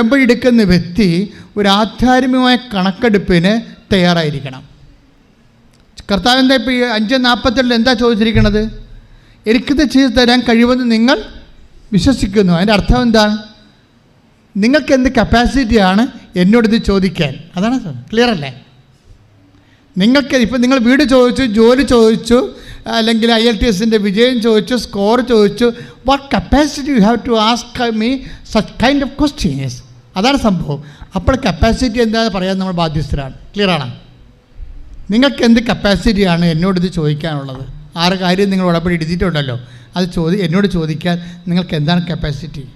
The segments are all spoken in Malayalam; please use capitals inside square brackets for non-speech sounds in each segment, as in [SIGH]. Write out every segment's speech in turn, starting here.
ഉടമ്പടി എടുക്കുന്ന വ്യക്തി ഒരു ആധ്യാത്മികമായ കണക്കെടുപ്പിന് തയ്യാറായിരിക്കണം. കർത്താവ് എന്താ ഇപ്പോൾ ഈ അഞ്ച് നാൽപ്പത്തെട്ടിൽ എന്താ ചോദിച്ചിരിക്കുന്നത് എനിക്കിത് ചെയ്തു തരാൻ കഴിവെന്ന് നിങ്ങൾ വിശ്വസിക്കുന്നു. അതിന്റെ അർത്ഥം എന്താണ് നിങ്ങൾക്ക് എന്ത് കപ്പാസിറ്റിയാണ് എന്നോടിത് ചോദിക്കാൻ? അതാണ് ക്ലിയർ അല്ലേ? നിങ്ങൾക്ക് ഇപ്പം നിങ്ങൾ വീട് ചോദിച്ചു ജോലി ചോദിച്ചു അല്ലെങ്കിൽ ഐ എൽ ടി എസിന്റെ വിജയം ചോദിച്ചു സ്കോർ ചോദിച്ചു what capacity you have to ask me such kind of questions അതാണ് സംഭവം. അപ്പോൾ കപ്പാസിറ്റി എന്താണെന്ന് പറയാൻ നമ്മൾ ബാധ്യസ്ഥരാണ്. ക്ലിയറാണ് നിങ്ങൾക്ക് എന്ത് കപ്പാസിറ്റിയാണ് എന്നോടിത് ചോദിക്കാനുള്ളത്? ആറ് കാര്യം നിങ്ങൾ ഉടമ്പടി എടുത്തിട്ടുണ്ടല്ലോ. അത് ചോദി എന്നോട് ചോദിക്കാൻ നിങ്ങൾക്ക് എന്താണ് കപ്പാസിറ്റി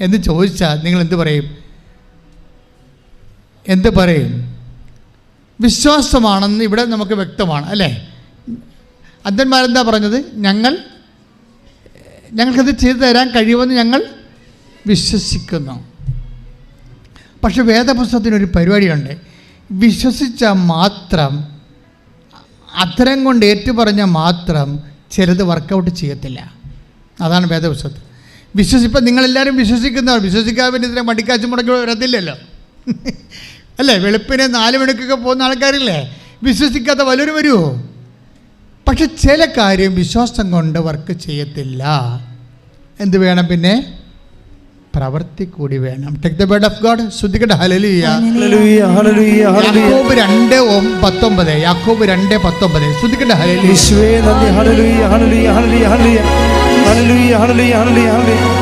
എന്ന് ചോദിച്ചാൽ നിങ്ങൾ എന്ത് പറയും? എന്ത് പറയും? വിശ്വാസമാണെന്ന് ഇവിടെ നമുക്ക് വ്യക്തമാണ് അല്ലേ? അന്ധന്മാരെന്താ പറഞ്ഞത്? ഞങ്ങൾ ഞങ്ങൾക്കത് ചെയ്തു തരാൻ കഴിയുമെന്ന് ഞങ്ങൾ വിശ്വസിക്കുന്നു. പക്ഷെ വേദപുസ്തകത്തിനൊരു പരിപാടിയുണ്ട്. വിശ്വസിച്ച മാത്രം അത്തരം കൊണ്ട് ഏറ്റുപറഞ്ഞ മാത്രം ചിലത് വർക്കൗട്ട് ചെയ്യത്തില്ല. അതാണ് വേദപുസ്തകത്തിൽ. വിശ്വസിപ്പം നിങ്ങളെല്ലാവരും വിശ്വസിക്കുന്നവർ വിശ്വസിക്കാൻ വേണ്ടി ഇത്രയും മടിക്കാച്ചു മുടക്കി വരത്തില്ലല്ലോ. [LAUGHS] അല്ലേ? വെളുപ്പിനെ നാല് മണിക്കൊക്കെ പോകുന്ന ആൾക്കാരില്ലേ? വിശ്വസിക്കാത്ത വലരും വരുമോ പക്ഷെ ചില കാര്യം വിശ്വാസം കൊണ്ട് വർക്ക് ചെയ്യത്തില്ല. എന്ത് വേണം പിന്നെ? പ്രവൃത്തി കൂടി വേണം. Take the word of God ശ്രദ്ധിക്കട്ടെ. ഹലലിയ യാക്കോബ് രണ്ട് പത്തൊമ്പത്. യാക്കോബ് രണ്ട് പത്തൊമ്പത്. ശ്രദ്ധിക്കട്ടെ. ഹലലിയ യേശുവേ നന്ദി. ഹല്ലേലൂയ ഹല്ലേലൂയ ഹല്ലേലൂയ ഹല്ലേലൂയ ഹല്ലേലൂയ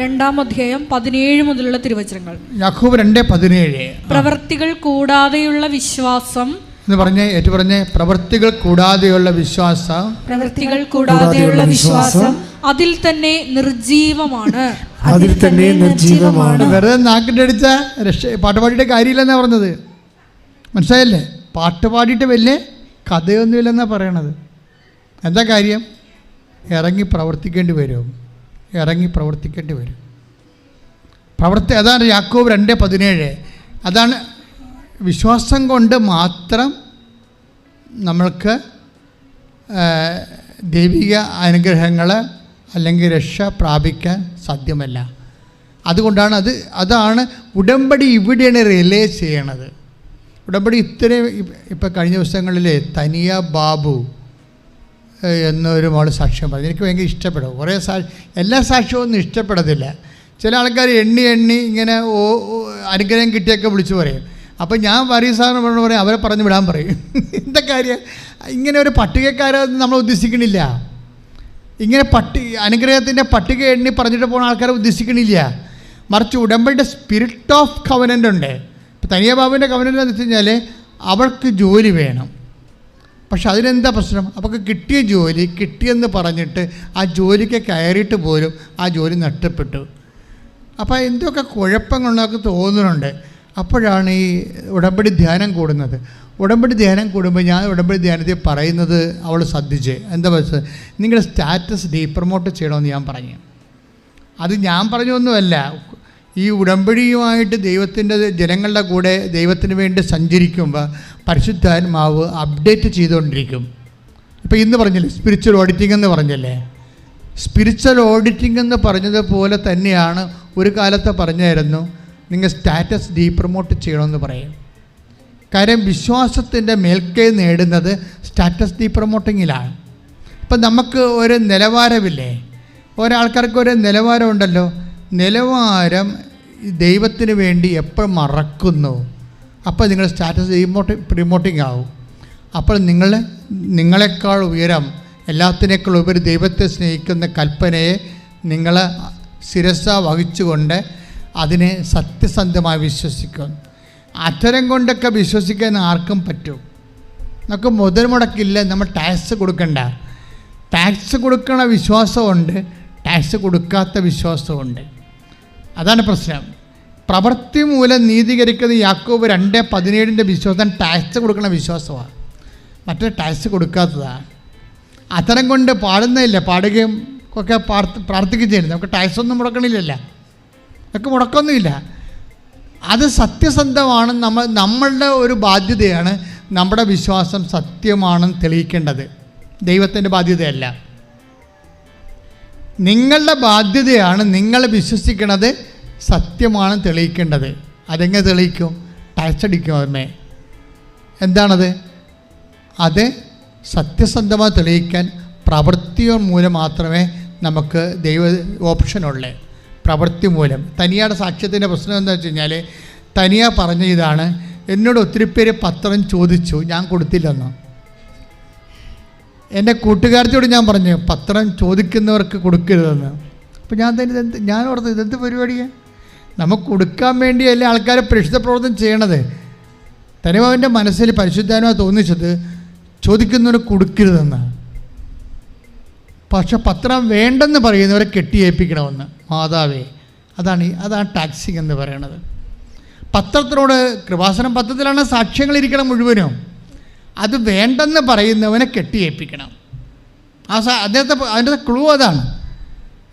രണ്ടാം അധ്യായം പതിനേഴ് മുതലുള്ള തിരുവചനങ്ങൾ. യാക്കോബ് രണ്ട് പതിനേഴ്. പ്രവർത്തികൾ കൂടാതെയുള്ള വിശ്വാസം എന്ന് പറഞ്ഞ് ഏറ്റു പറഞ്ഞ് പ്രവൃത്തികൾ കൂടാതെയുള്ള വിശ്വാസം. പ്രവൃത്തികൾ കൂടാതെയുള്ള വിശ്വാസം അതിൽ തന്നെ നിർജീവമാണ്. അതിൽ തന്നെ നിർജീവമാണ്. വെറുതെ നാക്കിന്റെ അടിച്ച രക്ഷ പാട്ടുപാടിയുടെ കാര്യമില്ലെന്നാ പറഞ്ഞത്. മനസ്സിലായല്ലേ? പാട്ടുപാടിയിട്ട് വലിയ കഥയൊന്നുമില്ലെന്നാണ് പറയണത്. എന്താ കാര്യം? ഇറങ്ങി പ്രവർത്തിക്കേണ്ടി വരും. ഇറങ്ങി പ്രവർത്തിക്കേണ്ടി വരും. പ്രവർത്തി അതാണ് യാക്കോബ് രണ്ട് പതിനേഴ്. അതാണ് വിശ്വാസം കൊണ്ട് മാത്രം നമ്മൾക്ക് ദൈവിക അനുഗ്രഹങ്ങൾ അല്ലെങ്കിൽ രക്ഷ പ്രാപിക്കാൻ സാധ്യമല്ല. അതുകൊണ്ടാണ് അത് അതാണ് ഉടമ്പടി ഇവിടെയാണ് റിലേ ചെയ്യണത്. ഉടമ്പടി ഇത്രയും ഇപ്പം കഴിഞ്ഞ ദിവസങ്ങളിൽ തനിയ ബാബു എന്നൊരു മോൾ സാക്ഷ്യം പറഞ്ഞു. എനിക്ക് ഭയങ്കര ഇഷ്ടപ്പെടും. കുറേ സാ എല്ലാ സാക്ഷ്യവും ഇഷ്ടപ്പെടത്തില്ല. ചില ആൾക്കാർ എണ്ണി എണ്ണി ഇങ്ങനെ ഓ അനുഗ്രഹം കിട്ടിയൊക്കെ വിളിച്ചു പറയും. അപ്പം ഞാൻ വരീ സാറിന് പറഞ്ഞു പറയും അവരെ പറഞ്ഞു വിടാൻ പറയും. [LAUGHS] എന്താ കാര്യം? ഇങ്ങനെ ഒരു പട്ടികക്കാരെ നമ്മൾ ഉദ്ദേശിക്കണില്ല. ഇങ്ങനെ പട്ടി അനുഗ്രഹത്തിന്റെ പട്ടിക എണ്ണി പറഞ്ഞിട്ട് പോകുന്ന ആൾക്കാരെ ഉദ്ദേശിക്കണില്ല. മറിച്ച് ഉടമ്പടിയുടെ സ്പിരിറ്റ് ഓഫ് കവനന്റ് ഉണ്ട്. ഇപ്പം തനിയ ബാബുവിന്റെ കവനന്റ് എന്ന് വെച്ച് കഴിഞ്ഞാൽ അവൾക്ക് ജോലി വേണം. പക്ഷെ അതിനെന്താ പ്രശ്നം? അവർക്ക് കിട്ടിയ ജോലി കിട്ടിയെന്ന് പറഞ്ഞിട്ട് ആ ജോലിക്ക് കയറിയിട്ട് പോലും ആ ജോലി നഷ്ടപ്പെട്ടു. അപ്പോൾ എന്തൊക്കെ കുഴപ്പങ്ങളൊക്കെ തോന്നുന്നുണ്ട്? അപ്പോഴാണ് ഈ ഉടമ്പടി ധ്യാനം കൂടുന്നത്. ഉടമ്പടി ധ്യാനം കൂടുമ്പോൾ ഞാൻ ഉടമ്പടി ധ്യാനത്തിൽ പറയുന്നത് അവൾ ശ്രദ്ധിച്ച്. എന്താ വെച്ചാൽ നിങ്ങളുടെ സ്റ്റാറ്റസ് ഡീപ്രമോട്ട് ചെയ്യണമെന്ന് ഞാൻ പറഞ്ഞു. അത് ഞാൻ പറഞ്ഞൊന്നുമല്ല. ഈ ഉടമ്പടിയുമായിട്ട് ദൈവത്തിന്റെ ജനങ്ങളുടെ കൂടെ ദൈവത്തിന് വേണ്ടി സഞ്ചരിക്കുമ്പോൾ പരിശുദ്ധാത്മാവ് അപ്ഡേറ്റ് ചെയ്തുകൊണ്ടിരിക്കും. ഇപ്പോൾ ഇന്ന് പറഞ്ഞില്ലേ സ്പിരിച്വൽ ഓഡിറ്റിംഗ് എന്ന് പറഞ്ഞല്ലേ? സ്പിരിച്വൽ ഓഡിറ്റിംഗ് എന്ന് പറഞ്ഞതുപോലെ തന്നെയാണ് ഒരു കാലത്ത് പറഞ്ഞായിരുന്നു നിങ്ങൾ സ്റ്റാറ്റസ് ഡീപ്രമോട്ട് ചെയ്യണമെന്ന് പറയും. കാര്യം വിശ്വാസത്തിന്റെ മേൽക്കൈ നേടുന്നത് സ്റ്റാറ്റസ് ഡീപ്രമോട്ടിങ്ങിലാണ് ഇപ്പം നമുക്ക് ഒരു നിലവാരമില്ലേ? ഓരോ ഒരാൾക്കാർക്ക് ഒരു നിലവാരമുണ്ടല്ലോ നിലവാരം ദൈവത്തിന് വേണ്ടി എപ്പോൾ മറക്കുന്നു? അപ്പോൾ നിങ്ങളുടെ സ്റ്റാറ്റസ് ഇമോട്ട് പ്രിമോട്ടിംഗ് ആവും അപ്പോൾ നിങ്ങൾ നിങ്ങളെക്കാൾ ഉയരം എല്ലാത്തിനേക്കാൾ ഉപരി ദൈവത്തെ സ്നേഹിക്കുന്ന കൽപ്പനയെ നിങ്ങൾ ശിരസ വഹിച്ചുകൊണ്ട് അതിനെ സത്യസന്ധമായി വിശ്വസിക്കും അത്തരം കൊണ്ടൊക്കെ വിശ്വസിക്കാൻ ആർക്കും പറ്റും. നമുക്ക് മുതൽ മുടക്കില്ല നമ്മൾ ടാക്സ് കൊടുക്കണ്ട. ടാക്സ് കൊടുക്കണ വിശ്വാസമുണ്ട് ടാക്സ് കൊടുക്കാത്ത വിശ്വാസമുണ്ട്. അതാണ് പ്രശ്നം. പ്രവൃത്തി മൂലം നീതീകരിക്കുന്ന യാക്കോബ് രണ്ട് പതിനേഴിന്റെ വിശ്വാസം ടാക്സ് കൊടുക്കുന്ന വിശ്വാസമാണ്. മറ്റേ ടാക്സ് കൊടുക്കാത്തതാണ് അത്തരം കൊണ്ട് പാടുന്നില്ല പാടുകയും ഒക്കെ പ്രാർത്ഥ- പ്രാർത്ഥിക്കുകയും ചെയ്യുന്നത് നമുക്ക് ടാക്സ് ഒന്നും മുടക്കണില്ലല്ല. നമുക്ക് മുടക്കൊന്നുമില്ല അത് സത്യസന്ധമാണ് നമ്മൾ നമ്മളുടെ ഒരു ബാധ്യതയാണ് നമ്മുടെ വിശ്വാസം സത്യമാണെന്ന് തെളിയിക്കേണ്ടത്. ദൈവത്തിന്റെ ബാധ്യതയല്ല. നിങ്ങളുടെ ബാധ്യതയാണ് നിങ്ങൾ വിശ്വസിക്കണത് സത്യമാണെന്ന് തെളിയിക്കേണ്ടത്. അതെങ്ങനെ തെളിയിക്കും? ടച്ചടിക്കും അതിനെ എന്താണത്? അത് സത്യസന്ധമായി തെളിയിക്കാൻ പ്രവൃത്തി മൂലം മാത്രമേ നമുക്ക് ദൈവ ഓപ്ഷനുള്ളേ പ്രവൃത്തി മൂലം. തനിയാടെ സാക്ഷ്യത്തിന്റെ പ്രശ്നം എന്താ വെച്ച് കഴിഞ്ഞാൽ തനിയ പറഞ്ഞ ഇതാണ് എന്നോട് ഒത്തിരി പേര് പത്രം ചോദിച്ചു ഞാൻ കൊടുത്തില്ലെന്ന്. എന്റെ കൂട്ടുകാരത്തോട് ഞാൻ പറഞ്ഞു പത്രം ചോദിക്കുന്നവർക്ക് കൊടുക്കരുതെന്ന്. അപ്പോൾ ഞാൻ തന്നെ ഞാൻ ഓർത്തത് ഇതെന്ത് പരിപാടിയാണ് നമുക്ക് കൊടുക്കാൻ വേണ്ടിയല്ലേ ആൾക്കാരെ പരിശുദ്ധ പ്രവർത്തനം ചെയ്യണത്? തനിമാവിന്റെ മനസ്സിൽ പരിശുദ്ധാനുമായി തോന്നിച്ചത് ചോദിക്കുന്നവർ കൊടുക്കരുതെന്ന്. പക്ഷെ പത്രം വേണ്ടെന്ന് പറയുന്നവരെ കെട്ടിയേൽപ്പിക്കണമെന്ന് മാതാവേ അതാണ് അതാണ് ടാക്സിങ് എന്ന് പറയണത്. പത്രത്തിനോട് കൃപാസനം പത്രത്തിലാണ് സാക്ഷ്യങ്ങൾ ഇരിക്കണം മുഴുവനും. അത് വേണ്ടെന്ന് പറയുന്നവനെ കെട്ടിയേൽപ്പിക്കണം ആ സാ അദ്ദേഹത്തെ അതിന്റെ ക്ലൂ അതാണ്.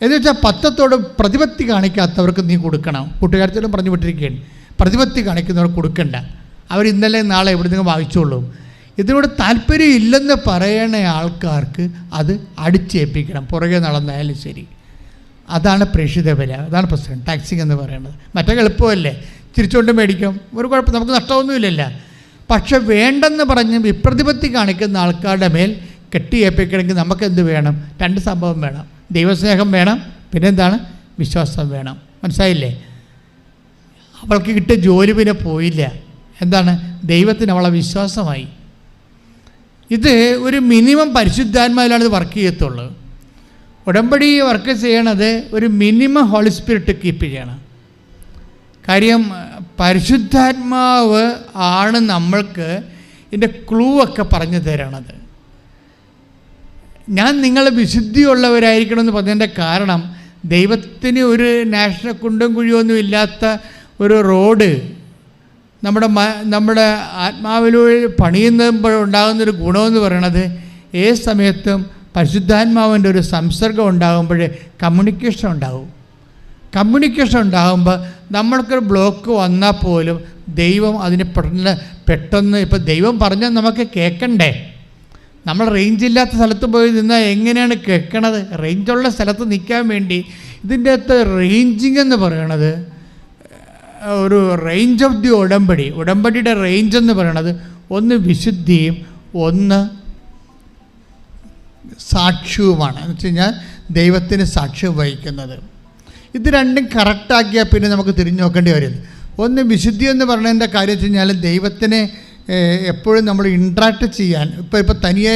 എന്ന് വെച്ചാൽ പത്തത്തോട് പ്രതിപത്തി കാണിക്കാത്തവർക്ക് നീ കൊടുക്കണം. കൂട്ടുകാരത്തോടും പറഞ്ഞു വിട്ടിരിക്കുകയാണ്. പ്രതിപത്തി കാണിക്കുന്നവർ കൊടുക്കണ്ട. അവർ ഇന്നലെ നാളെ എവിടെ നിന്ന് വായിച്ചോളൂ ഇതിനോട് താല്പര്യം ഇല്ലെന്ന് പറയണ ആൾക്കാർക്ക് അത് അടിച്ചേൽപ്പിക്കണം. പുറകെ നടന്നായാലും ശരി. അതാണ് പ്രേക്ഷിത വില. അതാണ് പ്രശ്നം. ടാക്സിങ് എന്ന് പറയുന്നത്. മറ്റേ എളുപ്പമല്ലേ? തിരിച്ചുകൊണ്ട് മേടിക്കും. ഒരു കുഴപ്പം. നമുക്ക് നഷ്ടമൊന്നുമില്ലല്ല. പക്ഷെ വേണ്ടെന്ന് പറഞ്ഞ് വിപ്രതിപത്തി കാണിക്കുന്ന ആൾക്കാരുടെ മേൽ കെട്ടിയേൽപ്പിക്കണമെങ്കിൽ നമുക്കെന്ത് വേണം? രണ്ട് സംഭവം വേണം. ദൈവസ്നേഹം വേണം പിന്നെന്താണ് വിശ്വാസം വേണം. മനസ്സിലായില്ലേ? അവൾക്ക് കിട്ടിയ ജോലി പിന്നെ പോയില്ല. എന്താണ്? ദൈവത്തിന് അവളെ വിശ്വാസമായി. ഇത് ഒരു മിനിമം പരിശുദ്ധാത്മാവിലാണ് ഇത് വർക്ക് ചെയ്യത്തുള്ളൂ. ഉടമ്പടി വർക്ക് ചെയ്യണത് ഒരു മിനിമം ഹോളി സ്പിരിറ്റ് കീപ്പ് ചെയ്യണം. കാര്യം പരിശുദ്ധാത്മാവ് ആണ് നമ്മൾക്ക് ഇതിന്റെ ക്ലൂ ഒക്കെ പറഞ്ഞു തരണത്. ഞാൻ നിങ്ങൾ വിശുദ്ധിയുള്ളവരായിരിക്കണമെന്ന് പറഞ്ഞതിന്റെ കാരണം ദൈവത്തിന് ഒരു നാഷണൽ കുണ്ടും കുഴിയൊന്നും ഇല്ലാത്ത ഒരു റോഡ് നമ്മുടെ നമ്മുടെ ആത്മാവിലൂടെ പണിയുമ്പോൾ ഗുണമെന്ന് പറയണത് ഏത് സമയത്തും പരിശുദ്ധാത്മാവിന്റെ ഒരു സംസർഗം ഉണ്ടാകുമ്പോൾ കമ്മ്യൂണിക്കേഷൻ ഉണ്ടാകും കമ്മ്യൂണിക്കേഷൻ ഉണ്ടാകുമ്പോൾ നമ്മൾക്കൊരു ബ്ലോക്ക് വന്നാൽ പോലും ദൈവം അതിന് പെട്ടെന്ന് പെട്ടെന്ന് ഇപ്പോൾ ദൈവം പറഞ്ഞാൽ നമുക്ക് കേൾക്കണ്ടേ? നമ്മൾ റേഞ്ച് ഇല്ലാത്ത സ്ഥലത്ത് പോയി നിന്നാൽ എങ്ങനെയാണ് കേൾക്കണത്? റേഞ്ചുള്ള സ്ഥലത്ത് നിൽക്കാൻ വേണ്ടി ഇതിന്റെ അകത്ത് റേഞ്ചിങ് എന്ന് പറയണത് ഒരു റേഞ്ച് ഓഫ് ദി ഉടമ്പടി. ഉടമ്പടിയുടെ റേഞ്ച് എന്ന് പറയണത് ഒന്ന് വിശുദ്ധിയും ഒന്ന് സാക്ഷ്യവുമാണ്. എന്ന് വെച്ച് കഴിഞ്ഞാൽ ദൈവത്തിന് സാക്ഷ്യം വഹിക്കുന്നത്. ഇത് രണ്ടും കറക്റ്റാക്കിയാൽ പിന്നെ നമുക്ക് തിരിഞ്ഞു നോക്കേണ്ടി വരും ഒന്ന് വിശുദ്ധി എന്ന് പറയുന്നതിന്റെ കാര്യം വെച്ച് കഴിഞ്ഞാൽ ദൈവത്തിനെ എപ്പോഴും നമ്മൾ ഇൻട്രാക്ട് ചെയ്യാൻ. ഇപ്പോൾ ഇപ്പോൾ തനിയെ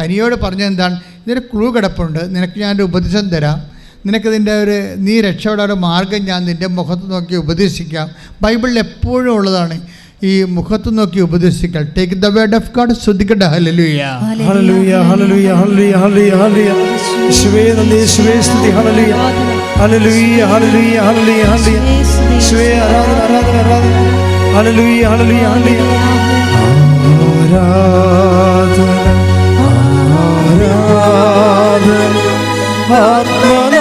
തനിയോട് പറഞ്ഞ എന്താണ് ഇതിന് ക്ലൂ കിടപ്പുണ്ട്. നിനക്ക് ഞാൻ ഒരു ഉപദേശം തരാം. നിനക്കിതിന്റെ ഒരു നീ രക്ഷപ്പെടാൻ ഒരു മാർഗം ഞാൻ നിന്റെ മുഖത്ത് നോക്കി ഉപദേശിക്കാം. ബൈബിളിൽ എപ്പോഴും ഉള്ളതാണ് ഈ മുഖത്ത് നോക്കി ഉപദേശിക്കൽ. Take the word of God ശ്രദ്ധിക്കട്ടെ. ഹലലുയ ഹല്ലേലൂയ ഹല്ലേലൂയ ഹല്ലേലൂയ ഹല്ലേലൂയ ഹലലുയ യേശുവേ നന്ദി യേശുവേ സ്തുതി. ഹല്ലേലൂയ ഹല്ലേലൂയ ഹല്ലേലൂയ ഹലലുയ ഹലലുയ യേശുവേ ആരാധന ആരാധന ആരാധന. ഹലലുയ ഹല്ലേലൂയ ഹല്ലേലൂയ ആരാധന ആരാധന ആത്മനാഥനേ